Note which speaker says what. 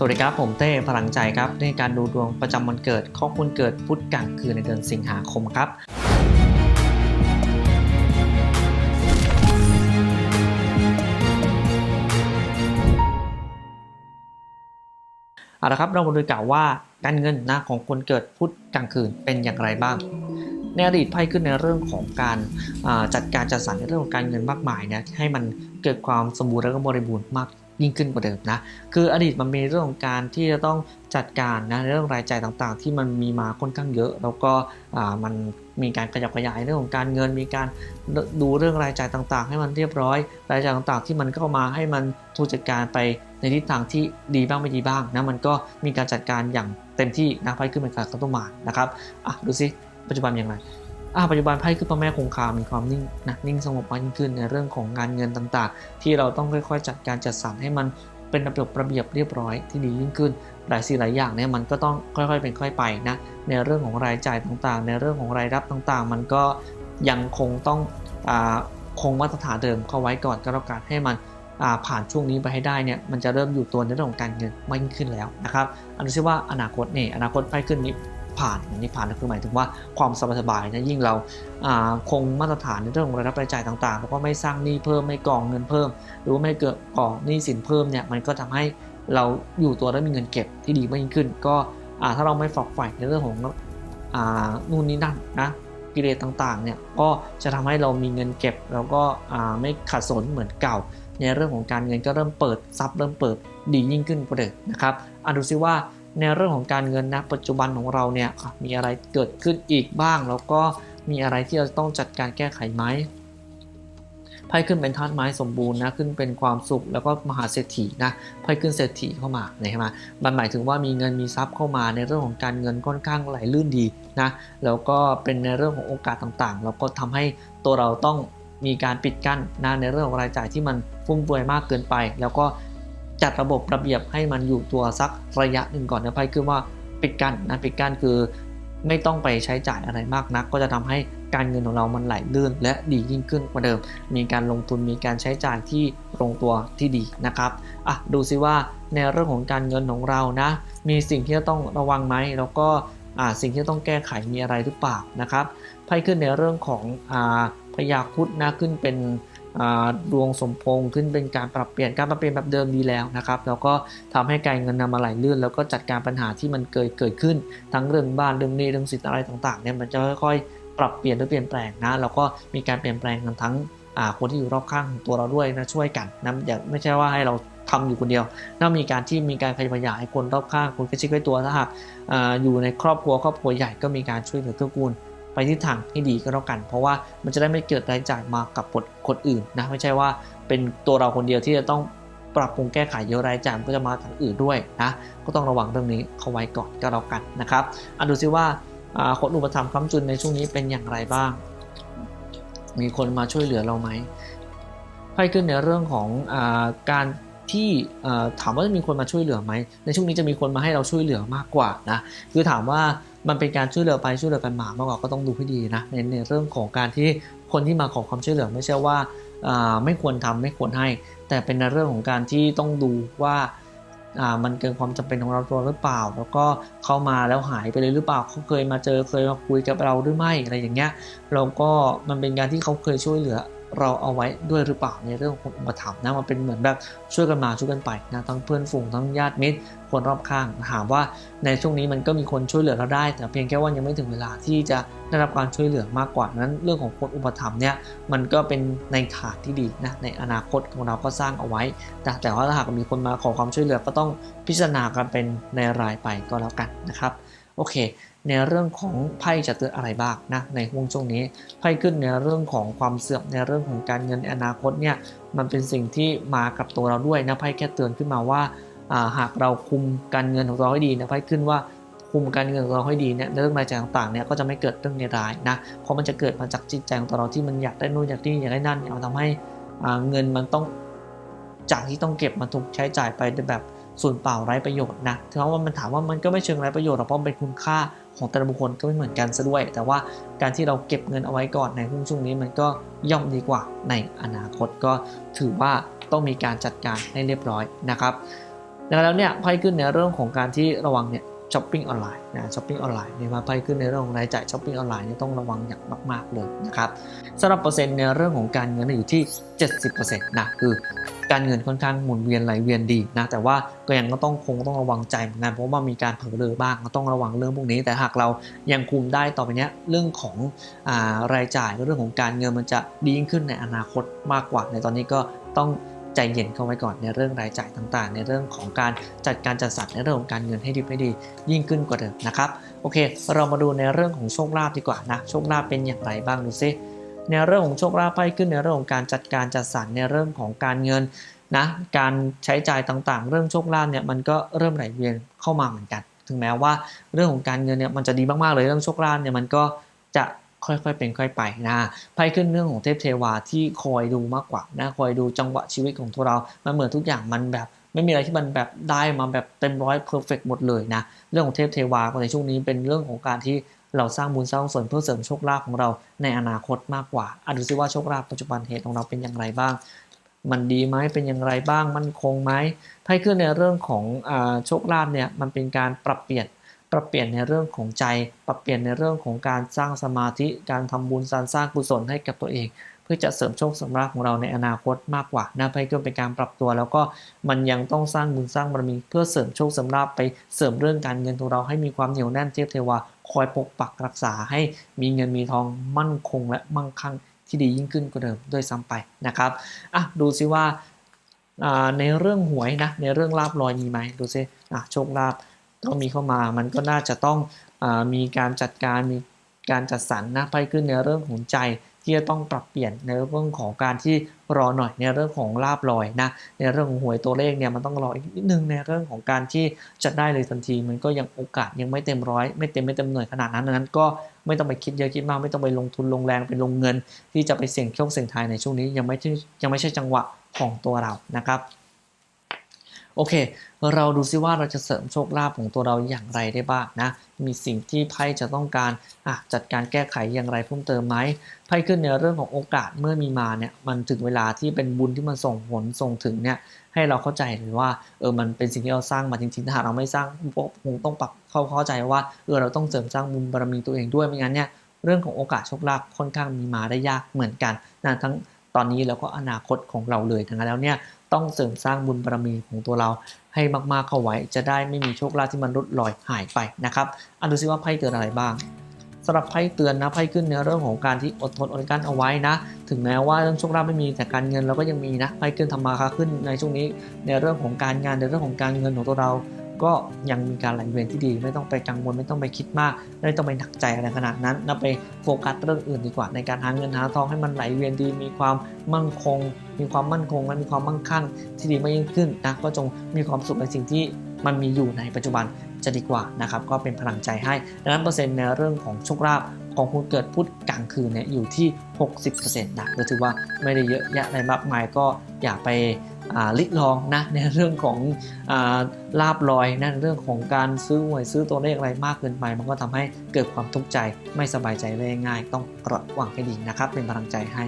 Speaker 1: สวัสดีครับ ผมเต้พลังใจครับในการดูดวงประจำวันเกิดของคนเกิดพุธกลางคืนในเดือนสิงหาคมครับเอาละครับเรามาดูกันว่าการเงินนะของคนเกิดพุธกลางคืนเป็นอย่างไรบ้างในอดีตไพ่ขึ้นในเรื่องของการจัดการจัดสรรในเรื่องของการเงินมากมายนะให้มันเกิดความสมบูรณ์และก็บริบูรณ์มาก ยิ่งขึ้นกว่าเดิมนะ คืออดีตมันมีเรื่องของการที่จะต้องจัดการนะเรื่องรายจ่ายต่างๆ ที่มันมีมาค่อนข้างเยอะ แล้วก็มันมีการขยับขยายเรื่องของการเงิน มีการดูเรื่องรายจ่ายต่างๆ ให้มันเรียบร้อย รายจ่ายต่างๆ ที่มันเข้ามาให้มันถูกจัดการไปในทิศทางที่ดีบ้างไม่ดีบ้างนะมันก็มีการจัดการอย่างเต็มที่นะไพ่ขึ้นเป็นการตโตมานนะครับอะดูซิปัจจุบันอย่างไร อ่าปัจจุบันไพ่คือพระแม่คงคา มีความนิ่งนะนิ่งสงบมากยิ่งขึ้นในเรื่องของงานเงินต่างๆ ที่เราต้องค่อยๆ จัดการจัดสรรให้มันเป็นระเบียบระเบียบเรียบร้อยที่ดียิ่งขึ้น หลายสิ่งหลายอย่างเนี่ยมันก็ต้องค่อยๆ เป็นค่อยไปนะ ในเรื่องของรายจ่ายต่างๆ ในเรื่องของรายรับต่างๆ มันก็ยังคงต้องอาคงมาตรฐานเดิมเข้าไว้ก่อนก็แล้วกันให้มันผ่านช่วงนี้ไปให้ได้เนี่ยมันจะเริ่มอยู่ตัวในเรื่องของการเงินมากยิ่งขึ้นแล้วนะครับอันนี้ชื่อว่าอนาคตเนี่ยอนาคตไพ่ขึ้นนี้ ผ่านอย่างนี้ผ่านก็คือหมายถึงว่าความสบายๆนะยิ่งเราคงมาตรฐานในเรื่องของรายรับรายจ่ายต่างๆแล้วก็ไม่สร้างหนี้เพิ่มไม่กองเงินเพิ่ม หรือว่าไม่เกิดก่อหนี้สินเพิ่มเนี่ยมันก็ทำให้เราอยู่ตัวและมีเงินเก็บที่ดีมากยิ่งขึ้น ก็ถ้าเราไม่ฝักใฝ่ในเรื่องของนู่นนี่นั่นนะกิเลสต่างๆเนี่ยก็จะทำให้เรามีเงินเก็บ แล้วก็ไม่ขัดสนเหมือนเก่า ในเรื่องของการเงินก็เริ่มเปิดซับเริ่มเปิดดียิ่งขึ้นกว่าเดิมนะครับอะดูซิว่า ในเรื่องของการเงินนะปัจจุบันของเราเนี่ยมีอะไรเกิดขึ้นอีกบ้าง แล้วก็มีอะไรที่เราต้องจัดการแก้ไขไหมไพ่ขึ้นเป็นธาตุไม้สมบูรณ์นะขึ้นเป็นความสุขแล้วก็มหาเศรษฐีนะไพ่ขึ้นเศรษฐีเข้ามาเนี่ยใช่ไหมมันหมายถึงว่ามีเงินมีทรัพย์เข้ามาในเรื่องของการเงินค่อนข้างไหลลื่นดีนะแล้วก็เป็นในเรื่องของโอกาสต่างๆ แล้วก็ทำให้ตัวเราต้องมีการปิดกั้นนะในเรื่องของรายจ่ายที่มันฟุ่มเฟือยมากเกินไป แล้วก็ จัดระบบระเบียบให้มันอยู่ตัวสักระยะหนึ่งก่อนนะไพ่คือว่าปิดกั้นนะปิดกั้นคือไม่ต้องไปใช้จ่ายอะไรมากนัก ก็จะทำให้การเงินของเรามันไหลลื่น และดียิ่งขึ้นกว่าเดิม มีการลงทุนมีการใช้จ่ายที่ลงตัวที่ดีนะครับอะดูซิว่าในเรื่องของการเงินของเรานะ มีสิ่งที่จะต้องระวังไหมแล้วก็อ่าสิ่งที่ต้องแก้ไขมีอะไรหรือเปล่านะครับไพ่ขึ้นในเรื่องของอ่าพยาคุดนะขึ้นเป็น ดวงสมพงษ์ขึ้นเป็นการปรับเปลี่ยนการปรับเปลี่ยนแบบเดิมดีแล้วนะครับแล้วก็ทำให้การเงินนำมาไหลลื่น แล้วก็จัดการปัญหาที่มันเกิดเกิดขึ้น ทั้งเรื่องบ้านเรื่องหนี้เรื่องสิทธิ์อะไรต่างๆเนี่ยมันจะค่อยๆปรับเปลี่ยนหรือเปลี่ยนแปลงนะแล้วก็มีการเปลี่ยนแปลงกันทั้งคนที่อยู่รอบข้างของตัวเราด้วยนะช่วยกันนะอย่าไม่ใช่ว่าให้เราทำอยู่คนเดียวน่ามีการที่มีการขยับขยายคนรอบข้างคนใกล้ชิดใกล้ตัวถ้าหากอ่าอยู่ในครอบครัวครอบครัวใหญ่ก็มีการช่วยเหลือเกื้อกูล ไปทิศทางที่ดีก็แล้วกัน เพราะว่ามันจะได้ไม่เกิดรายจ่ายมากับคนอื่นนะไม่ใช่ว่าเป็นตัวเราคนเดียวที่จะต้องปรับปรุงแก้ไขเยอะรายจ่ายมันก็จะมาทางอื่นด้วยนะก็ต้องระวังเรื่องนี้เข้าไว้ก่อนก็แล้วกันนะครับอะดูซิว่าคนอุปถัมภ์ค้ำจุนในช่วงนี้เป็นอย่างไรบ้าง มีคนมาช่วยเหลือเราไหมไพ่ขึ้นในเรื่องของอการ ที่ถามว่าจะมีคนมาช่วยเหลือไหมในช่วงนี้จะมีคนมาให้เราช่วยเหลือมากกว่านะคือถามว่ามันเป็นการช่วยเหลือไปช่วยเหลือกันมามากกว่าก็ต้องดูให้ดีนะในในเรื่องของการที่คนที่มาขอความช่วยเหลือไม่ใช่ว่าไม่ควรทำไม่ควรให้ แต่เป็นในเรื่องของการที่ต้องดูว่าอ่ามันเกินความจำเป็นของเราตัวหรือเปล่า แล้วก็เข้ามาแล้วหายไปเลยหรือเปล่าเขาเคยมาเจอเคยมาคุยกับเราหรือไม่อะไรอย่างเงี้ยเราก็มันเป็นการที่เขาเคยช่วยเหลือ เราเอาไว้ด้วยหรือเปล่าในเรื่องของอุปถัมภ์นะมันเป็นเหมือนแบบช่วยกันมาช่วยกันไปนะทั้งเพื่อนฝูงทั้งญาติมิตรคนรอบข้างถามว่าในช่วงนี้มันก็มีคนช่วยเหลือเราได้ แต่เพียงแค่ว่ายังไม่ถึงเวลาที่จะได้รับการช่วยเหลือมากกว่านั้น เรื่องของคนอุปถัมภ์เนี่ยมันก็เป็นในฐานที่ดีนะในอนาคตของเราก็สร้างเอาไว้ แต่แต่ว่าถ้าหากมีคนมาขอความช่วยเหลือก็ต้องพิจารณากันเป็นในรายไปก็แล้วกันนะครับ โอเค ในเรื่องของไพ่จะเตือนอะไรบ้างนะในห่วงช่วงนี้ไพ่ขึ้นในเรื่องของความเสื่อมในเรื่องของการเงินในอนาคตเนี่ยมันเป็นสิ่งที่มากับตัวเราด้วยนะไพ่แค่เตือนขึ้นมาว่าหากเราคุมการเงินของเราให้ดีนะไพ่ขึ้นว่าคุมการเงินของเราให้ดีเนี่ยเรื่องรายจ่ายต่างๆเนี่ยก็จะไม่เกิดเรื่องในร้ายนะเพราะมันจะเกิดมาจากจิตใจของตัวเราที่มันอยากได้นู่นอยากได้นี่อยากได้นั่นเนี่ยมันทำให้เงินมันต้องจากที่ต้องเก็บมันถูกใช้จ่ายไปในแบบ ส่วนเปล่าไร้ประโยชน์นะถึงว่ามันถามว่ามันก็ไม่เชิงไร้ประโยชน์หรอกเพราะมันเป็นคุณค่าของแต่ละบุคคลก็ไม่เหมือนกันซะด้วย แต่ว่าการที่เราเก็บเงินเอาไว้ก่อนในช่วงนี้มันก็ย่อมดีกว่าในอนาคตก็ถือว่าต้องมีการจัดการให้เรียบร้อยนะครับดังนั้นแล้วเนี่ยไพ่ขึ้นในเรื่องของการที่ระวังเนี่ย ช้อปปิ้งออนไลน์นะช้อปปิ้งออนไลน์เนี่ยมาไพ่ขึ้นในเรื่องของรายจ่ายช้อปปิ้งออนไลน์เนี่ยต้องระวังอย่างมาก ๆ เลยนะครับสำหรับเปอร์เซ็นต์ในเรื่องของการเงินเนี่ยอยู่ที่ 70%นะคือการเงินค่อนข้างหมุนเวียนไหลเวียนดีนะแต่ว่าก็ยังก็ต้องคงต้องระวังใจเหมือนกันเพราะว่ามีการเผลอเลอบ้างก็ต้องระวังเรื่องพวกนี้ แต่หากเรายังคุมได้ต่อไปเนี้ยเรื่องของอารายจ่ายเรื่องของการเงินมันจะดียิ่งขึ้นในอนาคตมากกว่าในตอนนี้ก็ต้อง ใจเย็นเข้าไว้ก่อนในเรื่องรายจ่ายต่างๆ ในเรื่องของการจัดการจัดสรรในเรื่องของการเงินให้ดีให้ดี ยิ่งขึ้นกว่าเดิมนะครับโอเค เรามาดูในเรื่องของโชคลาภดีกว่านะโชคลาภเป็นอย่างไรบ้างดูซิในเรื่องของโชคลาภไพ่ขึ้นในเรื่องของการจัดการจัดสรรในเรื่องของการเงินนะการใช้จ่ายต่างๆ เรื่องโชคลาภเนี่ยมันก็เริ่มไหลเวียนเข้ามาเหมือนกัน ถึงแม้ว่าเรื่องของการเงินเนี่ยมันจะดีมากๆเลยเรื่องโชคลาภเนี่ยมันก็จะ ค่อยๆเป็นค่อยไปนะไพ่ขึ้นเรื่องของเทพเทวาที่คอยดูมากกว่านะคอยดูจังหวะชีวิตของตัวเรา มันเหมือนทุกอย่างมันแบบไม่มีอะไรที่มันแบบได้มาแบบเต็มร้อยเพอร์เฟกหมดเลยนะ เรื่องของเทพเทวาในช่วงนี้เป็นเรื่องของการที่เราสร้างบุญสร้างกุศลเพื่อเสริมโชคลาภของเราในอนาคตมากกว่าอะดูซิว่าโชคลาภปัจจุบันเหตุของเราเป็นอย่างไรบ้าง มันดีไหมเป็นอย่างไรบ้าง มันคงไหมไพ่ขึ้นในเรื่องของอโชคลาภเนี่ยมันเป็นการปรับเปลี่ยน ปรับเปลี่ยนในเรื่องของใจ ปรับเปลี่ยนในเรื่องของการสร้างสมาธิ การทำบุญสร้างสร้างกุศลให้กับตัวเอง เพื่อจะเสริมโชคสำราญของเราในอนาคตมากกว่านะไพ่ก็เป็นการปรับตัว แล้วก็มันยังต้องสร้างบุญสร้างบารมี เพื่อเสริมโชคสำราญไปเสริมเรื่องการเงินของเราให้มีความเหนียวแน่นเทพเทวาคอยปกปักรักษาให้มีเงินมีทองมั่นคงและมั่งคั่งที่ดียิ่งขึ้นกว่าเดิมด้วยซ้ำไปนะครับอะดูซิว่าอ่าในเรื่องหวยนะในเรื่องลาบลอยมีไหมดูซิอะโชคลาภ ก็มีเข้ามา มันก็น่าจะต้องอมีการจัดการมีการจัดสรรนะไปขึ้นในเรื่องของใจที่จะต้องปรับเปลี่ยนในเรื่องของการที่รอหน่อยในเรื่องของลาบลอยนะในเรื่องของหวยตัวเลขเนี่ยมันต้องรออีกนิดนึงในเรื่องของการที่จะได้เลยทันที มันก็ยังโอกาสยังไม่เต็มร้อยไม่เต็มไม่เต็มหน่วยขนาดนั้นนั้น ก็ไม่ต้องไปคิดเยอะคิดมากไม่ต้องไปลงทุนลงแรงไปลงเงิน ที่จะไปเสี่ยงโชคเสี่ยงทายในช่วงนี้ยังไม่ใช่ยังไม่ใช่จังหวะของตัวเรานะครับ โอเค เราดูซิว่าเราจะเสริมโชคลาภของตัวเราอย่างไรได้บ้างนะ มีสิ่งที่ไพ่จะต้องการอะจัดการแก้ไขอย่างไรเพิ่มเติมไหมไพ่ขึ้นในเรื่องของโอกาสเมื่อมีมาเนี่ยมันถึงเวลาที่เป็นบุญที่มันส่งผลส่งถึงเนี่ยให้เราเข้าใจเลยว่าเออมันเป็นสิ่งที่เราสร้างมาจริงๆถ้าเราไม่สร้างก็คงต้องปรับเข้าเข้าใจว่าเออเราต้องเสริมสร้างบุญบารมีตัวเองด้วยไม่งั้นเนี่ยเรื่องของโอกาสโชคลาภค่อนข้างมีมาได้ยากเหมือนกันนะทั้ง ตอนนี้แล้วก็อนาคตของเราเลยดังนั้นแล้วเนี่ยต้องเสริมสร้างบุญบารมีของตัวเราให้มากๆเข้าไว้ จะได้ไม่มีโชคลาภที่มันลดลอยหายไปนะครับอันดูซิว่าไพ่เตือนอะไรบ้างสำหรับไพ่เตือนนะไพ่ขึ้นในเรื่องของการที่อดทนอดกลั้นเอาไว้นะ ถึงแม้ว่าเรื่องโชคลาภไม่มีแต่การเงินเราก็ยังมีนะไพ่ขึ้นทำมาค้าขึ้นในช่วงนี้ในเรื่องของการงานในเรื่องของการเงินของตัวเรา ก็ยังมีการไหลเวียนที่ดี ไม่ต้องไปกังวลไม่ต้องไปคิดมาก ไม่ต้องไปหนักใจอะไรขนาดนั้นนะไปโฟกัสเรื่องอื่นดีกว่า ในการหาเงินหาทองให้มันไหลเวียนดี มีความมั่นคง มีความมั่นคงและมีความมั่งคั่งที่ดีมากยิ่งขึ้นนะก็จงมีความสุขในสิ่งที่มันมีอยู่ในปัจจุบันจะดีกว่านะครับก็เป็นพลังใจให้ ดังนั้นเปอร์เซ็นต์ในเรื่องของโชคลาภของคุณเกิดพุธกลางคืนเนี่ยอยู่ที่ 60%นะก็ถือว่าไม่ได้เยอะแยะอะไรมากมายก็อย่าไป ลิลองนะในเรื่องของลาบลอยนะในเรื่องของการซื้อหวยซื้อตัวเลขอะไรมากเกินไป มันก็ทำให้เกิดความทุกข์ใจไม่สบายใจได้ง่าย ต้องระวังให้ดีนะครับ เป็นกำลังใจให้